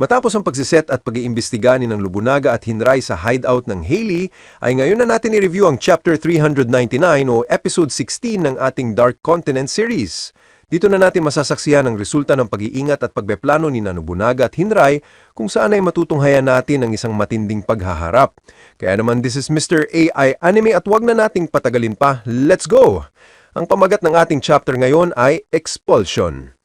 Matapos ang pagsiset at pag-iimbestiga ni ng Lubunaga at Hinray sa hideout ng Haley, ay ngayon na natin i-review ang Chapter 399 o Episode 16 ng ating Dark Continent series. Dito na natin masasaksihan ang resulta ng pag-iingat at pagbeplano ni Nanubunaga at Hinray kung saan ay matutunghayan natin ang isang matinding paghaharap. Kaya naman this is Mr. AI Anime at wag na nating patagalin pa, let's go! Ang pamagat ng ating chapter ngayon ay Expulsion.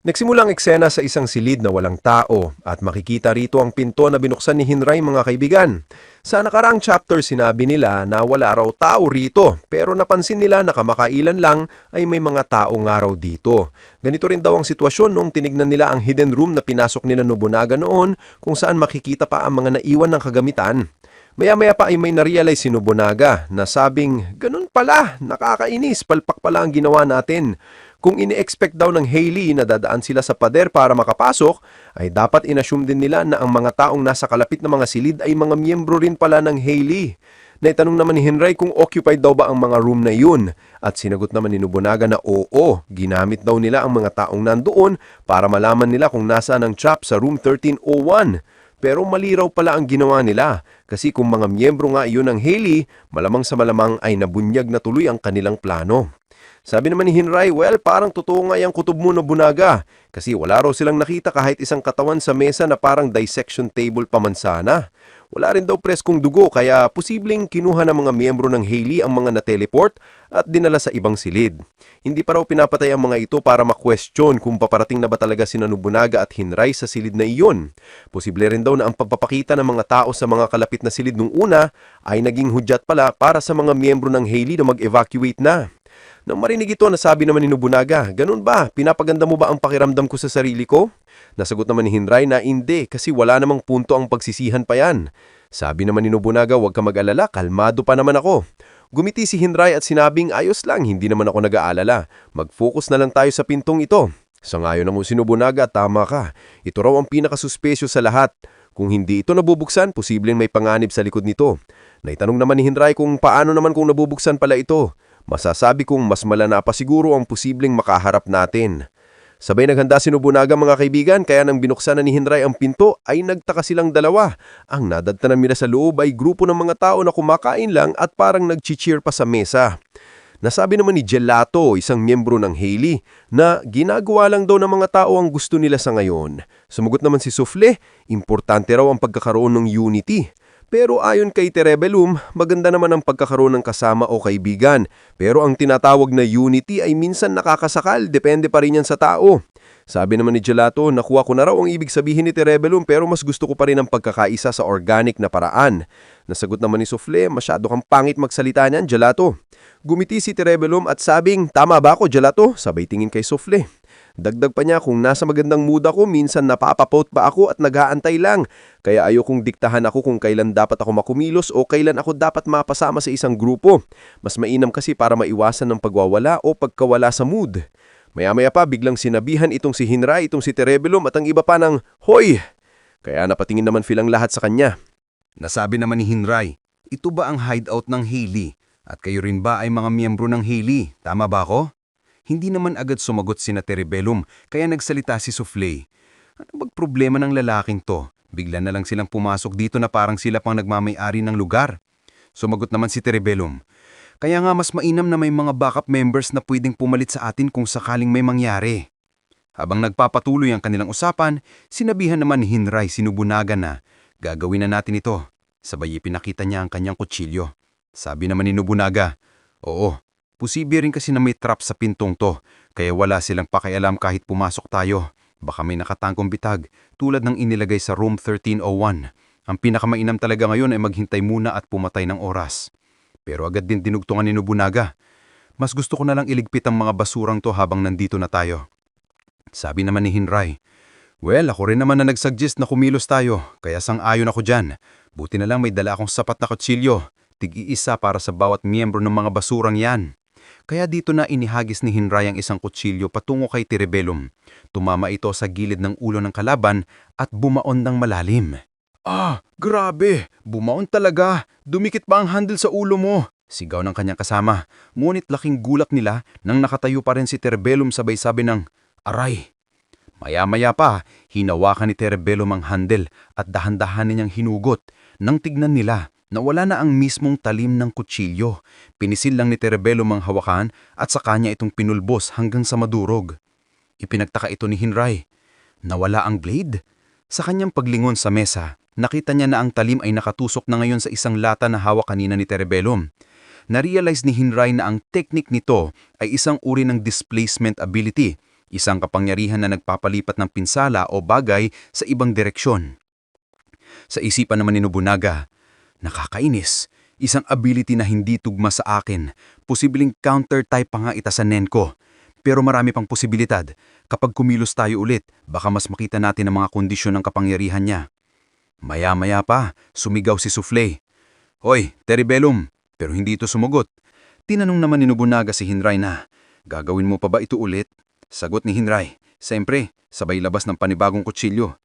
Nagsimula ang eksena sa isang silid na walang tao at makikita rito ang pinto na binuksan ni Hinray mga kaibigan. Sa nakaraang chapter sinabi nila na wala raw tao rito pero napansin nila na kamakailan lang ay may mga tao nga raw dito. Ganito rin daw ang sitwasyon nung tinignan nila ang hidden room na pinasok nila Nobunaga noon kung saan makikita pa ang mga naiwan ng kagamitan. Maya-maya pa ay may narealize si Nobunaga na sabing, ganun pala, nakakainis, palpak pala ang ginawa natin. Kung ini-expect daw ng Hailey na dadaan sila sa pader para makapasok, ay dapat inassume din nila na ang mga taong nasa kalapit na mga silid ay mga miyembro rin pala ng Hailey. Naitanong naman ni Henry kung occupied daw ba ang mga room na yun at sinagot naman ni Nobunaga na oo, ginamit daw nila ang mga taong nandoon para malaman nila kung nasaan ang trap sa room 1301. Pero mali raw pala ang ginawa nila kasi kung mga miyembro nga iyon ng Haley, malamang sa malamang ay nabunyag na tuloy ang kanilang plano. Sabi naman ni Hinray, well, parang totoo nga yung kutob mo na bunaga kasi wala raw silang nakita kahit isang katawan sa mesa na parang dissection table pa man sana. Wala rin daw preskong dugo kaya posibleng kinuha ng mga miyembro ng Haley ang mga na-teleport at dinala sa ibang silid. Hindi pa raw pinapatay ang mga ito para ma-question kung paparating na ba talaga si Nanubunaga at Hinray sa silid na iyon. Posible rin daw na ang pagpapakita ng mga tao sa mga kalapit na silid nung una ay naging hudyat pala para sa mga miyembro ng Haley na mag-evacuate na. Nang marinig ito, nasabi naman ni Nobunaga, ganun ba? Pinapaganda mo ba ang pakiramdam ko sa sarili ko? Nasagot naman ni Hinray na hindi kasi wala namang punto ang pagsisihan pa yan. Sabi naman ni Nobunaga, huwag ka mag-alala, kalmado pa naman ako. Gumiti si Hinray at sinabing ayos lang, hindi naman ako nag-aalala. Mag-focus na lang tayo sa pintong ito. Sa ngayon naman si Nobunaga, tama ka. Ito raw ang pinakasuspesyo sa lahat. Kung hindi ito nabubuksan, posibleng may panganib sa likod nito. Naitanong naman ni Hinray kung paano naman kung nabubuksan pala ito. Masasabi kong mas malana pa siguro ang posibleng makaharap natin. Sabay naghanda si Nobunaga mga kaibigan kaya nang binuksan na ni Hinray ang pinto ay nagtaka silang dalawa. Ang nadadtanan nila sa loob ay grupo ng mga tao na kumakain lang at parang nag-cheer pa sa mesa. Nasabi naman ni Gelato, isang miyembro ng Haley, na ginagawa lang daw ng mga tao ang gusto nila sa ngayon. Sumagot naman si Souffle, importante raw ang pagkakaroon ng unity. Pero ayon kay Terebelum, maganda naman ang pagkakaroon ng kasama o kaibigan. Pero ang tinatawag na unity ay minsan nakakasakal, depende pa rin yan sa tao. Sabi naman ni Gelato, nakuha ko na raw ang ibig sabihin ni Terebelum pero mas gusto ko pa rin ang pagkakaisa sa organic na paraan. Nasagot naman ni Souffle, masyado kang pangit magsalita niyan, Gelato. Gumiti si Terebelum at sabing, tama ba ako, Gelato? Sabay tingin kay Souffle. Dagdag pa niya kung nasa magandang mood ako, minsan napapapot pa ako at nag-aantay lang. Kaya ayokong diktahan ako kung kailan dapat ako makumilos o kailan ako dapat mapasama sa isang grupo. Mas mainam kasi para maiwasan ng pagwawala o pagkawala sa mood. Maya-maya pa biglang sinabihan itong si Hinra, itong si Terebelum at ang iba pa ng, Hoy! Kaya napatingin naman silang lahat sa kanya. Nasabi naman ni Hinray, ito ba ang hideout ng Haley? At kayo rin ba ay mga miyembro ng Haley? Tama ba ako? Hindi naman agad sumagot si na Terebelum kaya nagsalita si Souffle. Ano bang problema ng lalaking to? Bigla na lang silang pumasok dito na parang sila pang nagmamayari ng lugar. Sumagot naman si Terebelum. Kaya nga mas mainam na may mga backup members na pwedeng pumalit sa atin kung sakaling may mangyari. Habang nagpapatuloy ang kanilang usapan, sinabihan naman ni Hinray sinubunaga na, gagawin na natin ito. Sabay ipinakita niya ang kanyang kutsilyo. Sabi naman ni Nobunaga, Oo, posible rin kasi na may trap sa pintong to, kaya wala silang pakialam kahit pumasok tayo. Baka may nakatangkong bitag, tulad ng inilagay sa room 1301. Ang pinakamainam talaga ngayon ay maghintay muna at pumatay ng oras. Pero agad din dinugtungan ni Nobunaga. Mas gusto ko na lang iligpit ang mga basurang to habang nandito na tayo. Sabi naman ni Hinray, Well, ako rin naman na nagsuggest na kumilos tayo, kaya sang-ayon ako dyan. Buti na lang may dala akong sapat na kutsilyo, tig-iisa para sa bawat miyembro ng mga basurang yan. Kaya dito na inihagis ni Hinray ang isang kutsilyo patungo kay Tirebelum. Tumama ito sa gilid ng ulo ng kalaban at bumaon ng malalim. Ah, grabe! Bumaon talaga! Dumikit pa ang handle sa ulo mo! Sigaw ng kanyang kasama. Ngunit laking gulak nila nang nakatayo pa rin si Terebelum sabay-sabi ng, Aray! Maya-maya pa, hinawakan ni Terebelum ang handle at dahan-dahan niyang hinugot. Nang tignan nila, nawala na ang mismong talim ng kutsilyo. Pinisil lang ni Terebelum ang hawakan at sa kanya itong pinulbos hanggang sa madurog. Ipinagtaka ito ni Hinray. Nawala ang blade? Sa kanyang paglingon sa mesa, nakita niya na ang talim ay nakatusok na ngayon sa isang lata na hawak kanina ni Terebelum. Na-realize ni Hinray na ang technique nito ay isang uri ng displacement ability, isang kapangyarihan na nagpapalipat ng pinsala o bagay sa ibang direksyon. Sa isipan naman ni Nobunaga, nakakainis, isang ability na hindi tugma sa akin, posibleng counter-type pa nga ita sa Nenko. Pero marami pang posibilidad. Kapag kumilos tayo ulit, baka mas makita natin ang mga kondisyon ng kapangyarihan niya. Maya-maya pa, sumigaw si Souffle. Hoy, Teribellum, pero hindi ito sumagot. Tinanong naman ni Nobunaga si Hinray na, gagawin mo pa ba ito ulit? Sagot ni Hinray, siyempre, sabay labas ng panibagong kutsilyo.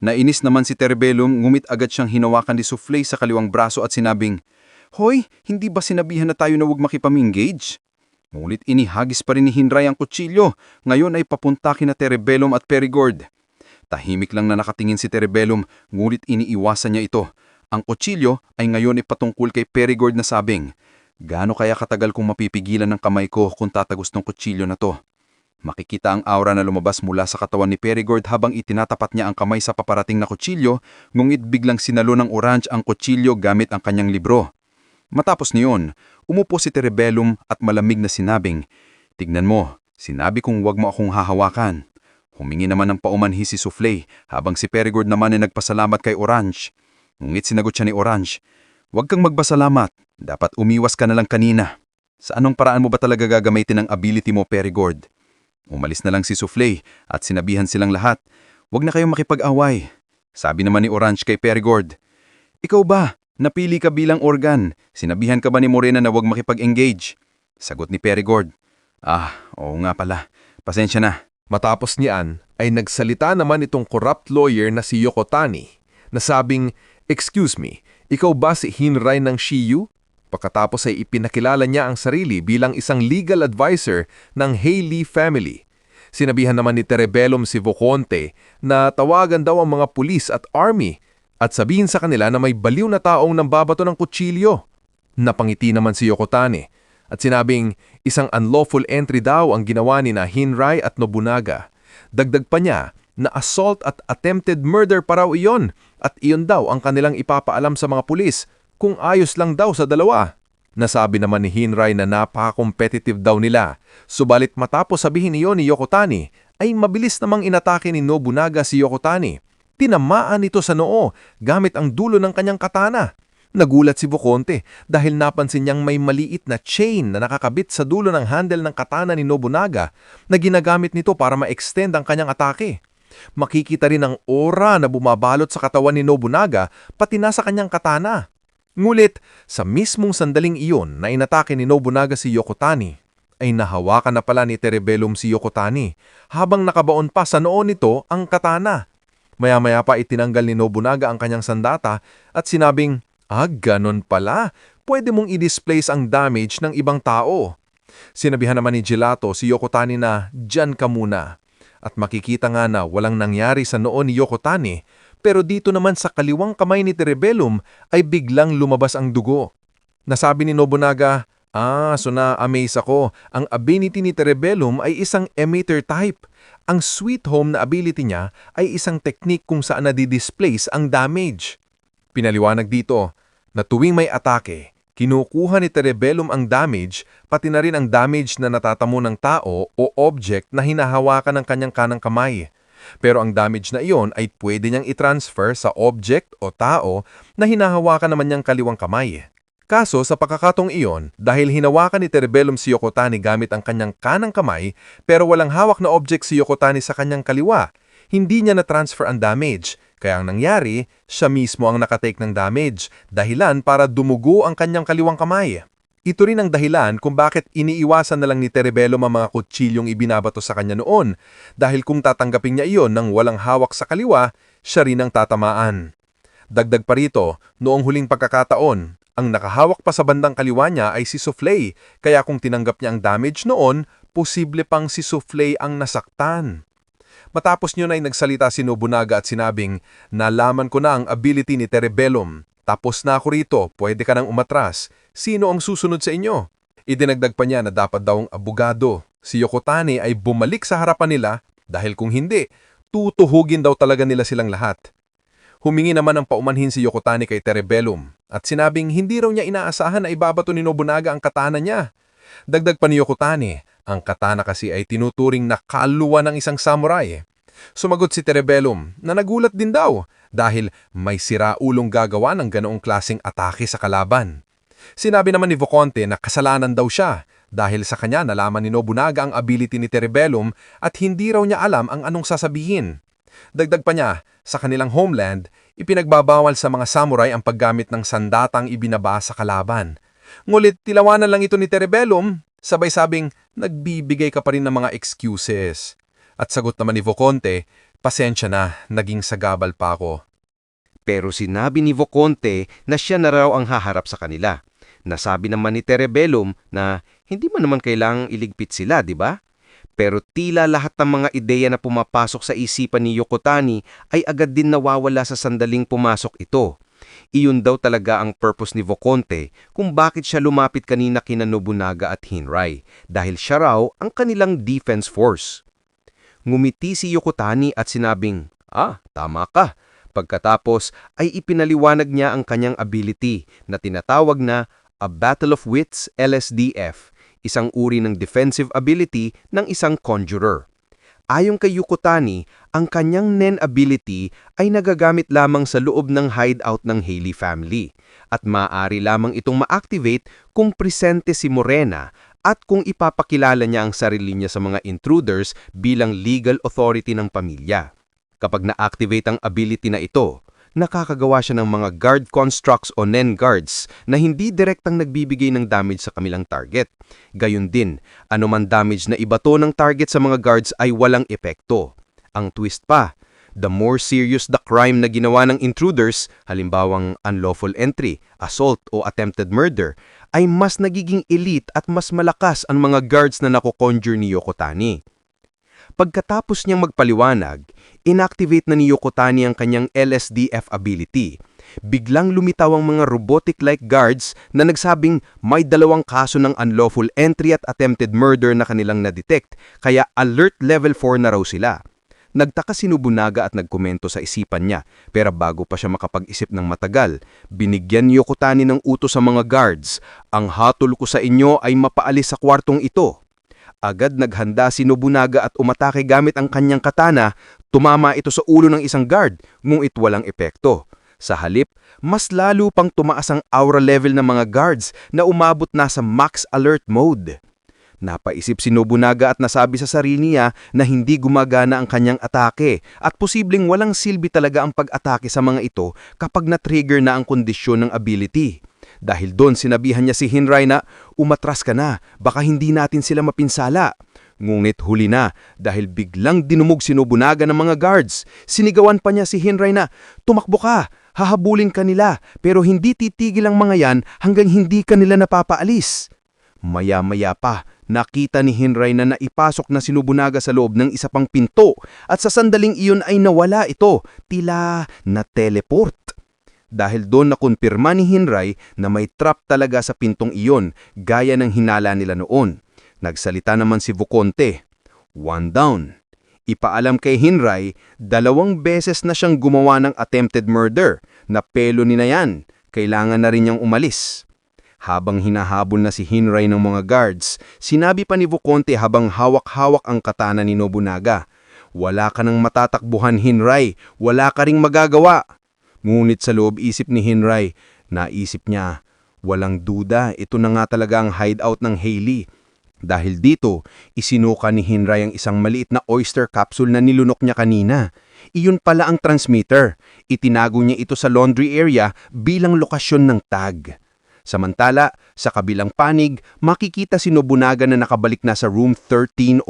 Nainis naman si Terebellum, ngumit agad siyang hinawakan ni Souffle sa kaliwang braso at sinabing, Hoy, hindi ba sinabihan na tayo na huwag makipamingage? Ngunit inihagis pa rin ni Hinray ang kutsilyo, ngayon ay papunta kina Terebellum at Perigord. Tahimik lang na nakatingin si Terebellum, ngunit iniiwasan niya ito. Ang kutsilyo ay ngayon ay patungkol kay Perigord na sabing, Gaano kaya katagal kong mapipigilan ng kamay ko kung tatagos ng kutsilyo na to? Makikita ang aura na lumabas mula sa katawan ni Perigord habang itinatapat niya ang kamay sa paparating na kutsilyo, ngungit biglang sinalo ng orange ang kutsilyo gamit ang kanyang libro. Matapos niyon, umupo si Terebellum at malamig na sinabing, Tignan mo, sinabi kong huwag mo akong hahawakan. Humingi naman ng paumanhi si Souffle habang si Perigord naman ay nagpasalamat kay Orange. Ngungit sinagot siya ni Orange, Huwag kang magbasalamat, dapat umiwas ka na lang kanina. Sa anong paraan mo ba talaga gagamitin ang ability mo, Perigord? Umalis na lang si Souffle at sinabihan silang lahat, Huwag na kayong makipag-away. Sabi naman ni Orange kay Perigord, Ikaw ba? Napili ka bilang organ. Sinabihan ka ba ni Morena na huwag makipag-engage? Sagot ni Perigord, Ah, oo nga pala. Pasensya na. Matapos niyan, ay nagsalita naman itong corrupt lawyer na si Yokotani na sabing, Excuse me, ikaw ba si Hinray ng Shiyu? Pagkatapos ay ipinakilala niya ang sarili bilang isang legal advisor ng Haley family. Sinabihan naman ni Terebellum si Voconte na tawagan daw ang mga pulis at army at sabihin sa kanila na may baliw na taong nambabato ng kutsilyo. Napangiti naman si Yokotane at sinabing isang unlawful entry daw ang ginawa ni na Hinray at Nobunaga. Dagdag pa niya na assault at attempted murder pa raw iyon at iyon daw ang kanilang ipapaalam sa mga pulis kung ayos lang daw sa dalawa. Nasabi naman ni Hinray na napaka-competitive daw nila, subalit matapos sabihin niyo ni Yokotani ay mabilis namang inatake ni Nobunaga si Yokotani. Tinamaan ito sa noo gamit ang dulo ng kanyang katana. Nagulat si Voconte dahil napansin niyang may maliit na chain na nakakabit sa dulo ng handle ng katana ni Nobunaga na ginagamit nito para ma-extend ang kanyang atake. Makikita rin ang aura na bumabalot sa katawan ni Nobunaga pati na sa kanyang katana. Ngulit, sa mismong sandaling iyon na inatake ni Nobunaga si Yokotani, ay nahawakan na pala ni Terebellum si Yokotani habang nakabaon pa sa noo nito ang katana. Maya-maya pa itinanggal ni Nobunaga ang kanyang sandata at sinabing, Ah, ganon pala. Pwede mong i-displace ang damage ng ibang tao. Sinabihan naman ni Gelato si Yokotani na, Diyan ka muna. At makikita nga na walang nangyari sa noo ni Yokotani, pero dito naman sa kaliwang kamay ni Terebellum ay biglang lumabas ang dugo. Nasabi ni Nobunaga, Ah, so na-amaze ako. Ang ability ni Terebellum ay isang emitter type. Ang sweet home na ability niya ay isang technique kung saan nadidisplace ang damage. Pinaliwanag dito na tuwing may atake, kinukuha ni Terebellum ang damage pati na rin ang damage na natatamo ng tao o object na hinahawakan ng kanyang kanang kamay. Pero ang damage na iyon ay pwede niyang i-transfer sa object o tao na hinahawakan naman niyang kaliwang kamay. Kaso sa pagkakatong iyon, dahil hinawakan ni Terebellum si Yokotani gamit ang kanyang kanang kamay pero walang hawak na object si Yokotani sa kanyang kaliwa, hindi niya na-transfer ang damage kaya ang nangyari, siya mismo ang nakatake ng damage, dahilan para dumugo ang kanyang kaliwang kamay. Ito rin ang dahilan kung bakit iniiwasan na lang ni Terebellum ang mga kutsilyong ibinabato sa kanya noon, dahil kung tatanggapin niya iyon ng walang hawak sa kaliwa, siya rin ang tatamaan. Dagdag pa rito, noong huling pagkakataon, ang nakahawak pa sa bandang kaliwa niya ay si Souffle, kaya kung tinanggap niya ang damage noon, posible pang si Souffle ang nasaktan. Matapos nyo na ay nagsalita si Nobunaga at sinabing, nalaman ko na ang ability ni Terebellum. Tapos na ako rito, pwede ka nang umatras. Sino ang susunod sa inyo? Idinagdag pa niya na dapat daw ang abogado. Si Yokotani ay bumalik sa harapan nila dahil kung hindi, tutuhugin daw talaga nila silang lahat. Humingi naman ng paumanhin si Yokotani kay Terebellum at sinabing hindi raw niya inaasahan na ibabato ni Nobunaga ang katana niya. Dagdag pa ni Yokotani, ang katana kasi ay tinuturing na kaluluwa ng isang samurai. Sumagot si Terebellum na nagulat din daw dahil may siraulong gagawa ng ganoong klasing atake sa kalaban. Sinabi naman ni Voconte na kasalanan daw siya dahil sa kanya nalaman ni Nobunaga ang ability ni Terebellum at hindi raw niya alam ang anong sasabihin. Dagdag pa niya, sa kanilang homeland, ipinagbabawal sa mga samurai ang paggamit ng sandatang ibinaba sa kalaban. Ngulit tilawanan lang ito ni Terebellum, sabay sabing nagbibigay ka pa rin ng mga excuses. At sagot naman ni Voconte, pasensya na, naging sagabal pa ako. Pero sinabi ni Voconte na siya na raw ang haharap sa kanila. Nasabi naman ni Terebellum na hindi man naman kailangang iligpit sila, di ba? Pero tila lahat ng mga ideya na pumapasok sa isipan ni Yokotani ay agad din nawawala sa sandaling pumasok ito. Iyon daw talaga ang purpose ni Voconte kung bakit siya lumapit kanina kina Nobunaga at Hinray dahil siya raw ang kanilang defense force. Ngumiti si Yokotani at sinabing, Ah, tama ka. Pagkatapos ay ipinaliwanag niya ang kanyang ability na tinatawag na a Battle of Wits LSDF, isang uri ng defensive ability ng isang conjurer. Ayon kay Yukutani, ang kanyang Nen ability ay nagagamit lamang sa loob ng hideout ng Haley family at maaari lamang itong ma-activate kung presente si Morena at kung ipapakilala niya ang sarili niya sa mga intruders bilang legal authority ng pamilya. Kapag na-activate ang ability na ito, nakakagawa siya ng mga guard constructs o nen guards na hindi direktang nagbibigay ng damage sa kamilang target. Gayun din, anuman damage na ibato ng target sa mga guards ay walang epekto. Ang twist pa, the more serious the crime na ginawa ng intruders, halimbawang unlawful entry, assault o attempted murder, ay mas nagiging elite at mas malakas ang mga guards na nakoconjure ni Yokotani. Pagkatapos niyang magpaliwanag, inactivate na ni Yokotani ang kanyang LSDF ability. Biglang lumitaw ang mga robotic-like guards na nagsabing may dalawang kaso ng unlawful entry at attempted murder na kanilang na-detect, kaya alert level 4 na raw sila. Nagtaka si Nobunaga at nagkomento sa isipan niya, pero bago pa siya makapag-isip ng matagal, binigyan ni Yokotani ng utos sa mga guards, ang hatol ko sa inyo ay mapaalis sa kwartong ito. Agad naghanda si Nobunaga at umatake gamit ang kanyang katana, tumama ito sa ulo ng isang guard, ngunit walang epekto. Sa halip, mas lalo pang tumaas ang aura level ng mga guards na umabot na sa max alert mode. Napaisip si Nobunaga at nasabi sa sarili niya na hindi gumagana ang kanyang atake at posibleng walang silbi talaga ang pag-atake sa mga ito kapag na-trigger na ang kondisyon ng ability. Dahil doon sinabihan niya si Hinray na, umatras ka na, baka hindi natin sila mapinsala. Ngunit huli na dahil biglang dinumog si Nobunaga ng mga guards. Sinigawan pa niya si Hinray na, tumakbo ka, hahabulin ka nila, pero hindi titigil ang mga yan hanggang hindi ka nila napapaalis. Maya-maya pa, nakita ni Hinray na naipasok na si Nobunaga sa loob ng isa pang pinto at sa sandaling iyon ay nawala ito, tila na teleport dahil doon nakumpirma ni Hinray na may trap talaga sa pintong iyon gaya ng hinala nila noon. Nagsalita naman si Voconte. One down. Ipaalam kay Hinray, dalawang beses na siyang gumawa ng attempted murder na pelo ni na yan. Kailangan na rin niyang umalis. Habang hinahabol na si Hinray ng mga guards, sinabi pa ni Voconte habang hawak-hawak ang katana ni Nobunaga, Wala ka nang matatakbuhan Hinray, wala ka ring magagawa. Ngunit sa loob isip ni Hinray, naisip niya, walang duda ito na nga talaga ang hideout ng Haley. Dahil dito, isinuka ni Hinray ang isang maliit na oyster capsule na nilunok niya kanina. Iyon pala ang transmitter. Itinago niya ito sa laundry area bilang lokasyon ng tag. Samantala, sa kabilang panig, makikita si Nobunaga na nakabalik na sa room 1301,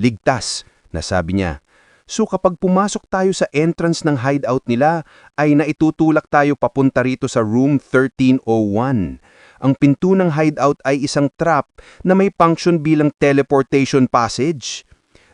ligtas, na sabi niya, So kapag pumasok tayo sa entrance ng hideout nila, ay naitutulak tayo papunta rito sa room 1301. Ang pinto ng hideout ay isang trap na may function bilang teleportation passage.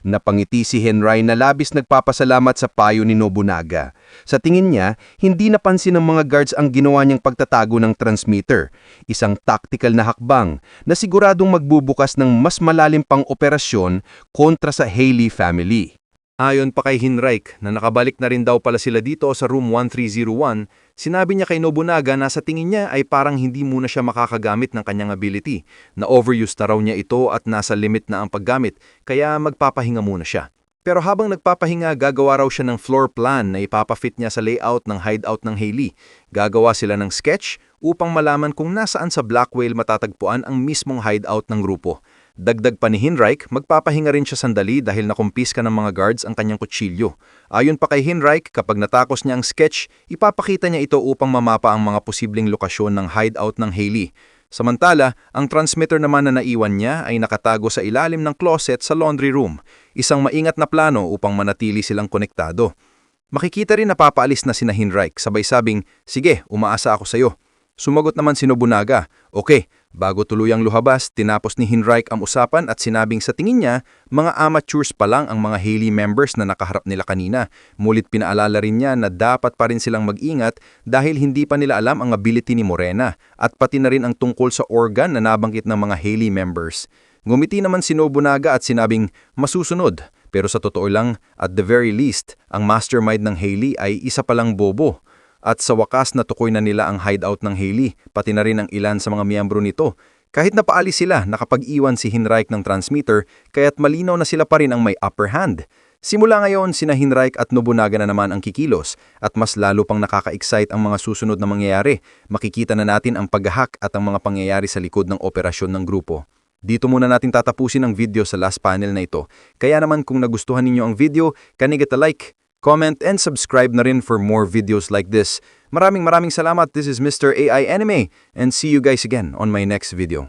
Napangiti si Henry na labis nagpapasalamat sa payo ni Nobunaga. Sa tingin niya, hindi napansin ng mga guards ang ginawa niyang pagtatago ng transmitter, isang tactical na hakbang na siguradong magbubukas ng mas malalim pang operasyon kontra sa Haley family. Ayon pa kay Hinrike na nakabalik na rin daw pala sila dito sa room 1301, sinabi niya kay Nobunaga na sa tingin niya ay parang hindi muna siya makakagamit ng kanyang ability, na overuse na raw niya ito at nasa limit na ang paggamit, kaya magpapahinga muna siya. Pero habang nagpapahinga, gagawa raw siya ng floor plan na ipapafit niya sa layout ng hideout ng Haley. Gagawa sila ng sketch upang malaman kung nasaan sa Black Whale matatagpuan ang mismong hideout ng grupo. Dagdag pa ni Hinrike, magpapahinga rin siya sandali dahil nakumpiska ng mga guards ang kanyang kutsilyo. Ayon pa kay Hinrike, kapag natakos niya ang sketch, ipapakita niya ito upang mamapa ang mga posibleng lokasyon ng hideout ng Haley. Samantala, ang transmitter naman na naiwan niya ay nakatago sa ilalim ng closet sa laundry room, isang maingat na plano upang manatili silang konektado. Makikita rin na papaalis na sina Hinrike, sabay sabing, Sige, umaasa ako sa iyo. Sumagot naman si Nobunaga, Okay, bago tuluyang luhabas, tinapos ni Hinrike ang usapan at sinabing sa tingin niya, mga amateurs pa lang ang mga Haley members na nakaharap nila kanina. Mulit pinaalala rin niya na dapat pa rin silang mag-ingat dahil hindi pa nila alam ang ability ni Morena at pati na rin ang tungkol sa organ na nabanggit ng mga Haley members. Ngumiti naman si Nobunaga at sinabing, masusunod. Pero sa totoo lang, at the very least, ang mastermind ng Haley ay isa palang bobo. At sa wakas natukoy na nila ang hideout ng Haley, pati na rin ang ilan sa mga miyembro nito. Kahit napaalis sila, nakapag-iwan si Hinrike ng transmitter, kaya't malinaw na sila pa rin ang may upper hand. Simula ngayon, sina Hinrike at Nobunaga na naman ang kikilos at mas lalo pang nakaka-excite ang mga susunod na mangyayari. Makikita na natin ang paghahak at ang mga pangyayari sa likod ng operasyon ng grupo. Dito muna natin tatapusin ang video sa last panel na ito. Kaya naman kung nagustuhan ninyo ang video, get a like, comment, and subscribe na rin for more videos like this. Maraming maraming salamat. This is Mr. AI Anime and see you guys again on my next video.